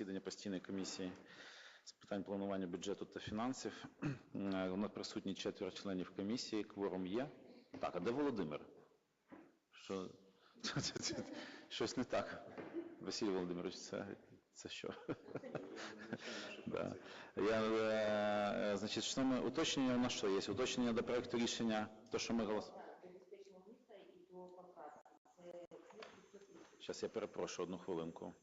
засідання постійної комісії з питань планування бюджету та фінансів. Е, У нас присутні четверо членів комісії, кворум є. Так, а де Володимир? Що? Щось не так. Василь Володимирович, це, це що? Да. Я, е, значить, що ми, уточнення у нас що є? Уточнення до проекту рішення, то, що ми 230. Зараз я перепрошую одну хвилинку.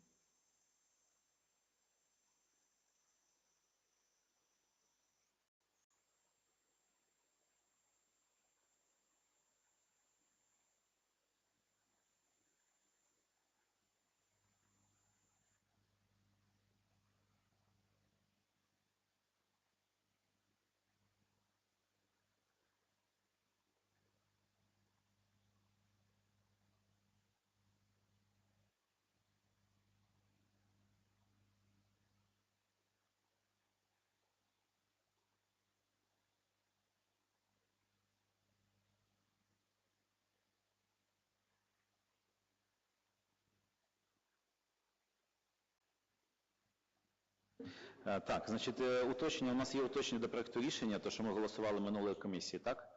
Так, значить, е, уточнення, у нас є уточнення до проекту рішення, то, що ми голосували минулої комісії, так?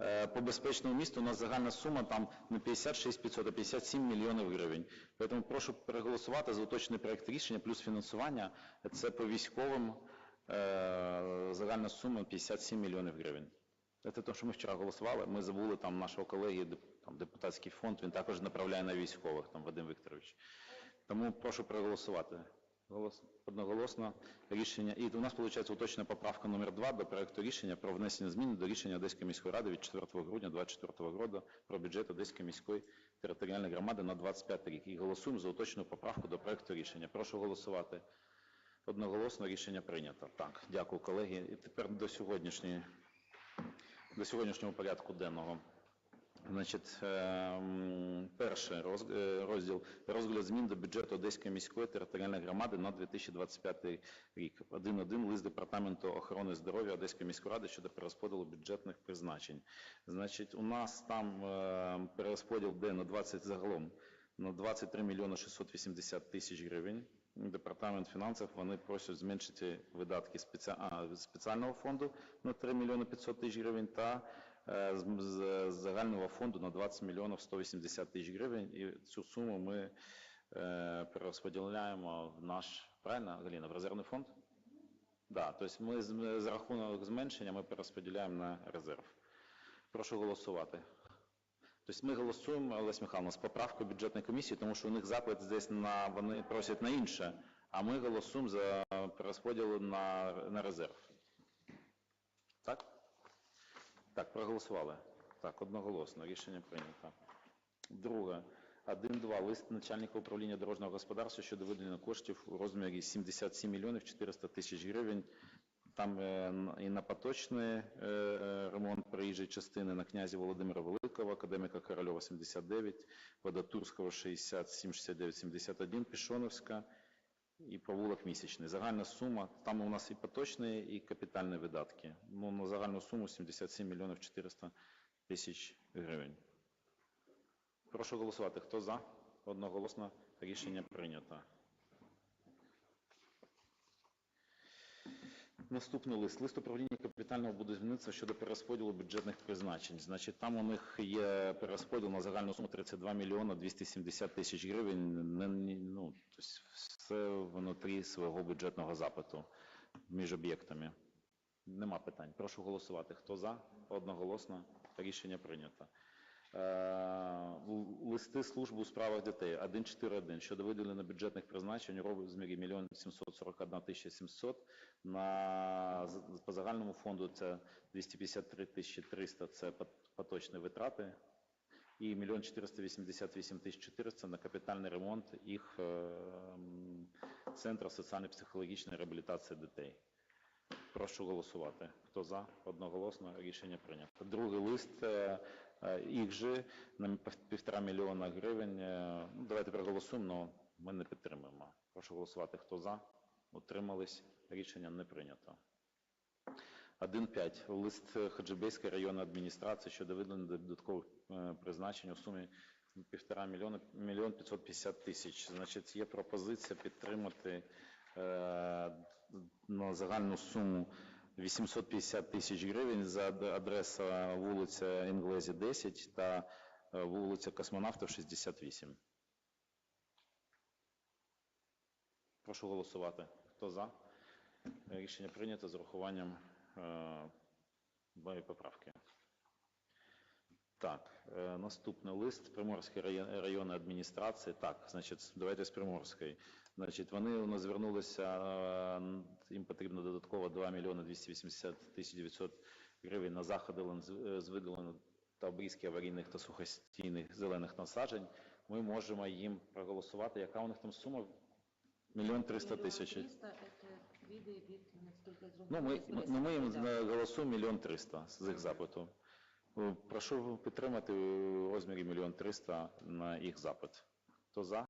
Е, По безпечному місту у нас загальна сума там не 56 500, а 57 мільйонів гривень. Тому прошу переголосувати за уточний проект рішення плюс фінансування. Це по військовим е, загальна сума 57 мільйонів гривень. Це те, що ми вчора голосували. Ми забули там нашого колеги, там, депутатський фонд, він також направляє на військових, там Вадим Вікторович. Тому прошу проголосувати. Голос, одноголосно рішення. І у нас виходить уточнена поправка номер 2 до проекту рішення про внесення змін до рішення Одеської міської ради від 4 грудня 2024 року про бюджет Одеської міської територіальної громади на 25 рік. І голосуємо за уточнену поправку до проекту рішення. Прошу голосувати. Одноголосно рішення прийнято. Так, дякую, колеги. І тепер до сьогоднішньої, до сьогоднішнього порядку денного. Значить, ем, перший е, розділ розгляд змін до бюджету Одеської міської територіальної громади на 2025 рік. 1.1 лист департаменту охорони здоров'я Одеської міської ради щодо перерозподілу бюджетних призначень. Значить, у нас там е, перерозподіл де на 20 загалом на 23 мільйони 680 тисяч гривень. Департамент фінансів вони просять зменшити видатки спеці... спеціального фонду на 3 мільйони 500 тисяч гривень та з, з- загального фонду на 20 мільйонів 180 тисяч гривень. І цю суму ми е, перерозподіляємо в наш, правильно, Галіна, в резервний фонд? Да, тобто ми з- рахунок зменшення ми перерозподіляємо на резерв. Прошу голосувати. Тобто ми голосуємо, Олесь Михайловна, з поправкою бюджетної комісії, тому що у них запит здесь на, вони просять на інше, а ми голосуємо за перерозподіл на, на резерв. Так? Так, проголосували. Так, одноголосно, рішення прийнято. Друге. 1.2. Лист начальника управління дорожнього господарства щодо виділення коштів у розмірі 77 мільйонів 400 тисяч гривень. Там е, і на поточний е, е, ремонт проїжджої частини на князя Володимира Великого, академіка Корольова 79, Водотурського 67, 69, 71, Пішоновська і провулок місячний. Загальна сума, там у нас і поточні, і капітальні видатки. Ну, на загальну суму 77 мільйонів 400 тисяч гривень. Прошу голосувати. Хто за? Одноголосно рішення прийнято. Наступний лист. Лист управління капітального будівництва щодо перерозподілу бюджетних призначень. Значить, там у них є перерозподіл на загальну суму 32 мільйона 270 тисяч гривень. Ну, тобто все внутрі свого бюджетного запиту між об'єктами. Нема питань. Прошу голосувати. Хто за? Одноголосно. Рішення прийнято. Е, Листи служби у справах дітей 141 щодо виділення бюджетних призначень у розмірі 1 741 тисяча 700. На, по загальному фонду це 253 тисячі 300 – це поточні витрати. І 1 488 тисяч 400 на капітальний ремонт їх е, Центру соціально-психологічної реабілітації дітей. Прошу голосувати. Хто за? Одноголосно рішення прийнято. Другий лист е, їх же на півтора мільйона гривень. е, Ну, давайте проголосуємо, але ми не підтримуємо. Прошу голосувати. Хто за? Утримались. Рішення не прийнято. 1.5. Лист Хаджибейської районної адміністрації щодо виділення додаткових е, призначень у сумі півтора мільйона, мільйон 550 тисяч. Значить, є пропозиція підтримати е, на загальну суму 850 тисяч гривень за адреса вулиця Інглезі 10 та е, вулиця Космонавтів 68. Прошу голосувати. Хто за? Рішення прийнято з урахуванням е, моєї поправки. Так, е, наступний лист Приморської район- районної адміністрації. Так, значить, давайте з Приморської. Значить, вони у нас звернулися, е, їм потрібно додатково 2 мільйони 280 тисяч 900 гривень на заходи з- е, з та обрізки аварійних та сухостійних зелених насаджень. Ми можемо їм проголосувати. Яка у них там сума? Мільйон триста тисяч. 300 это виды вид, насколько я Ну, ми, зрозуміла, ну, ми їм голосуємо мільйон триста з їх запиту. Е, Прошу підтримати у розмірі мільйон триста на їх запит. Хто за?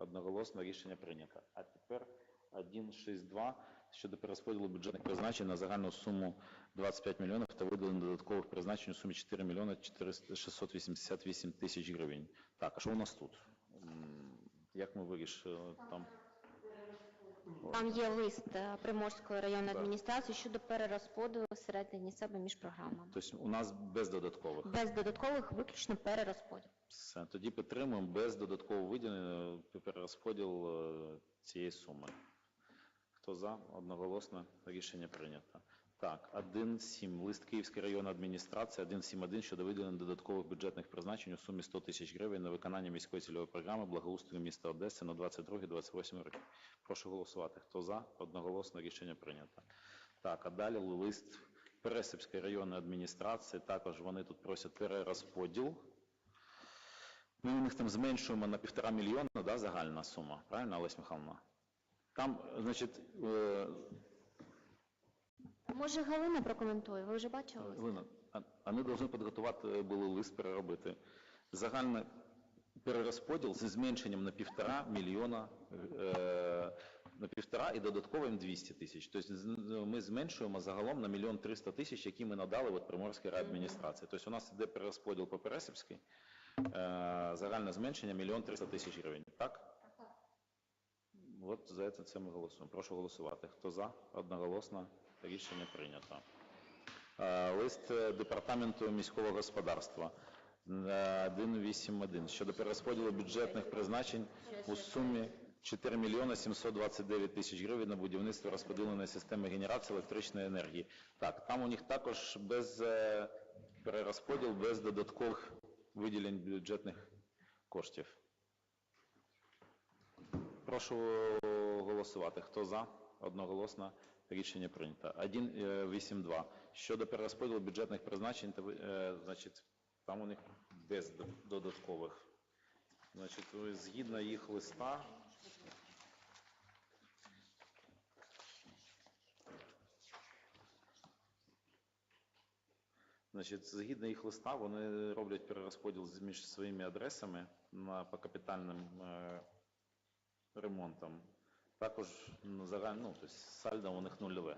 Одноголосно рішення прийнято. А тепер 162 щодо перерозподілу бюджетних призначень на загальну суму 25 мільйонів та виділення додаткових призначень у сумі 4 мільйони 400 688 тисяч гривень. Так, а що у нас тут? Як ми вирішили там? Там є лист е, Приморської районної адміністрації щодо перерозподілу всередині себе між програмами. Тобто у нас без додаткових. Без додаткових виключно перерозподіл. Все, тоді підтримуємо без додаткового виділення перерозподіл е, цієї суми. Хто за? Одноголосно рішення прийнято. Так, 1.7. Лист Київської районної адміністрації 1.7.1 щодо виділення додаткових бюджетних призначень у сумі 100 тисяч гривень на виконання міської цільової програми благоустрою міста Одеси на 22-28 роки. Прошу голосувати. Хто за? Одноголосно рішення прийнято. Так, а далі лист Пересипської районної адміністрації. Також вони тут просять перерозподіл. Ми у них там зменшуємо на півтора мільйона, да, загальна сума, правильно, Олесь Михайловна? Там, значить, е, Може, Галина прокоментує? Ви вже бачили? лист? Галина, а- вони повинні підготувати е, були лист переробити. Загальний перерозподіл зі зменшенням на півтора мільйона, е, на півтора і додатковим 200 тисяч. Тобто ми зменшуємо загалом на мільйон 300 тисяч, які ми надали от Приморській райадміністрації. Тобто у нас іде перерозподіл по Пересипській, загальне зменшення мільйон 300 тисяч гривень. Так? От за це, ми голосуємо. Прошу голосувати. Хто за? Одноголосно. Рішення прийнято. Е, Лист е, Департаменту міського господарства е, 181 щодо перерозподілу бюджетних призначень у сумі 4 мільйони 729 тисяч гривень на будівництво розподіленої системи генерації електричної енергії. Так, там у них також без е, перерозподіл, без додаткових виділень бюджетних коштів. Прошу голосувати. Хто за? Одноголосно рішення прийнято. 1.8.2. Щодо перерозподілу бюджетних призначень, та е, значить, там у них без додаткових. Значить, згідно їх листа, Значить, згідно їх листа, вони роблять перерозподіл між своїми адресами на, по капітальним е, ремонтам. Також ну, загаль, ну, тобто сальдо у них нульове.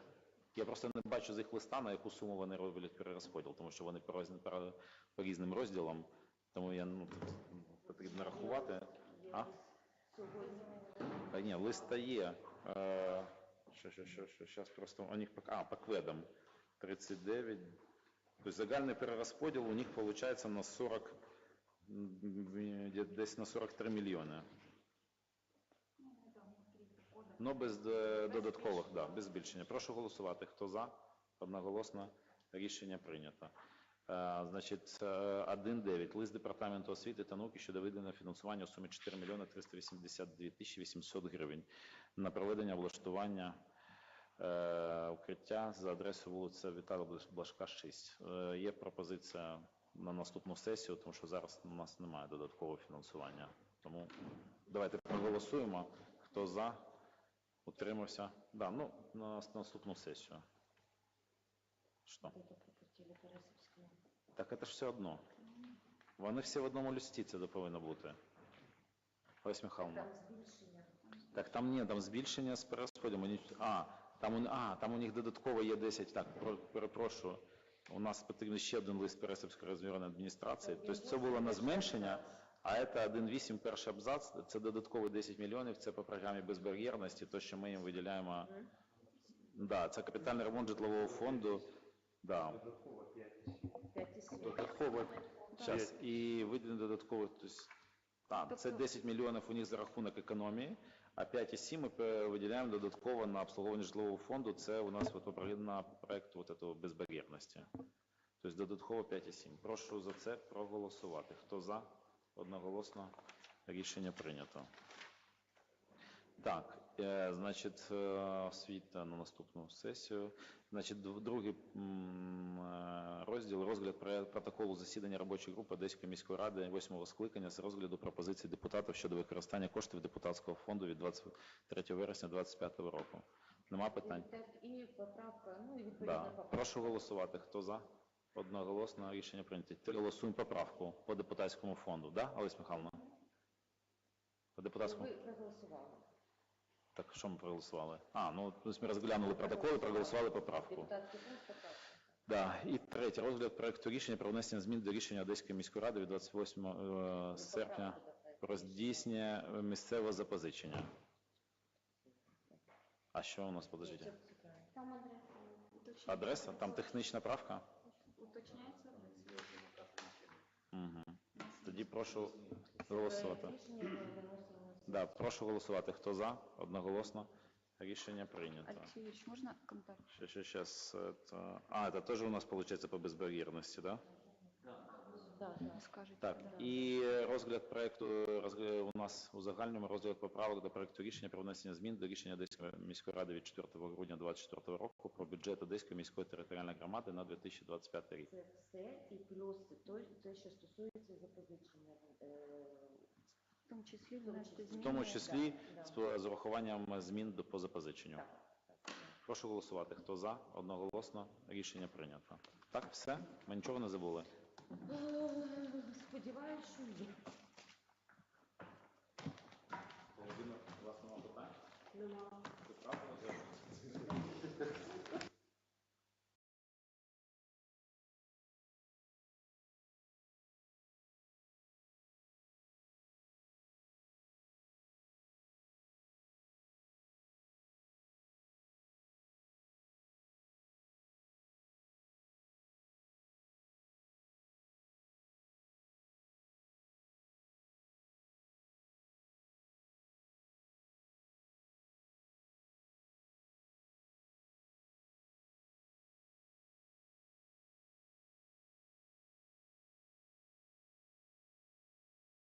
Я просто не бачу з їх листа, на яку суму вони роблять перерозподіл, тому що вони по, різні- по, по різним розділам, тому я ну, тут потрібно рахувати. А? Та ні, листа є. Е, що, що, що, що, зараз просто у них по, а, по кведам 39. Тобто загальний перерозподіл у них виходить на 40, десь на 43 мільйони. Ну, без е, додаткових, да, без збільшення. Прошу голосувати. Хто за? Одноголосно рішення прийнято. Е, Значить, е, 1.9. Лист Департаменту освіти та науки щодо виділення фінансування у сумі 4 мільйони 382 тисячі 800 гривень на проведення влаштування е, укриття за адресою вулиця Вітала Блажка, 6. Е, Є пропозиція на наступну сесію, тому що зараз у нас немає додаткового фінансування. Тому давайте проголосуємо. Хто за? Утримався? Да, ну, на наступну сесію. Що? Так це ж все одно. Вони всі в одному листі, це повинно бути. Ось Михайловна. Там збільшення. Так там ні, там збільшення з перерозподілом. А, там, у- а, там у них додатково є 10. Так, перепрошую. У нас потрібен ще один лист Пересипської розвіреної адміністрації. Тобто це було на зменшення, А це 1.8, перший абзац, це додаткові 10 мільйонів, це по програмі безбар'єрності, то, що ми їм виділяємо. Да, це капітальний ремонт житлового фонду. Да. Додатково. Зараз. І виділено додатково, тобто, так, це 10 мільйонів у них за рахунок економії, а 5,7 ми виділяємо додатково на обслуговування житлового фонду. Це у нас от, на проект от этого безбар'єрності. Тобто додатково 5,7. Прошу за це проголосувати. Хто за? Одноголосно рішення прийнято. Так, е, значить, е, освіта на наступну сесію. Значить, другий е, розділ розгляд протоколу засідання робочої групи Одеської міської ради восьмого скликання з розгляду пропозицій депутатів щодо використання коштів депутатського фонду від 23 вересня 2025 року. Нема питань? І поправка, ну і відповідна Да. поправка. Прошу голосувати. Хто за? Одноголосно рішення прийнято. Голосуємо поправку по депутатському фонду. Да, Олесь Михайловна? По депутатському? Ви проголосували. Так що ми проголосували? А, ну тобто ми розглянули протокол і проголосували поправку. Да. І третє. Розгляд проекту рішення про внесення змін до рішення Одеської міської ради від 28 е, серпня про здійснення е, місцевого запозичення. А що у нас, цікаво. Там адреса уточняється. Адреса? Там технічна правка? Уточняється Угу. Тоді прошу голосувати. Рішення Да, прошу голосувати. Хто за? Одноголосно. Рішення прийнято. Алексей Юрьевич, можно комментарий? Сейчас, сейчас. Это... А, это тоже у нас получается по безбар'єрності, да? Да, да. Скажите. Так, да. і розгляд проекту, розгля- у нас у загальному розгляд поправок до проекту рішення про внесення змін до рішення Одеської міської ради від 4 грудня 2024 року про бюджет Одеської міської територіальної громади на 2025 рік. Це все і плюс той, те, що стосується запозичення. е, В том числе вносит В тому числі да. з з урахуванням змін до по запозиченню. Так, так. Прошу голосувати. Хто за? Одноголосно. Рішення прийнято. Так, все? Ми нічого не забули. Е, Сподіваюсь, що ні. Володимир, у вас немає питань? Нема. Ви правда?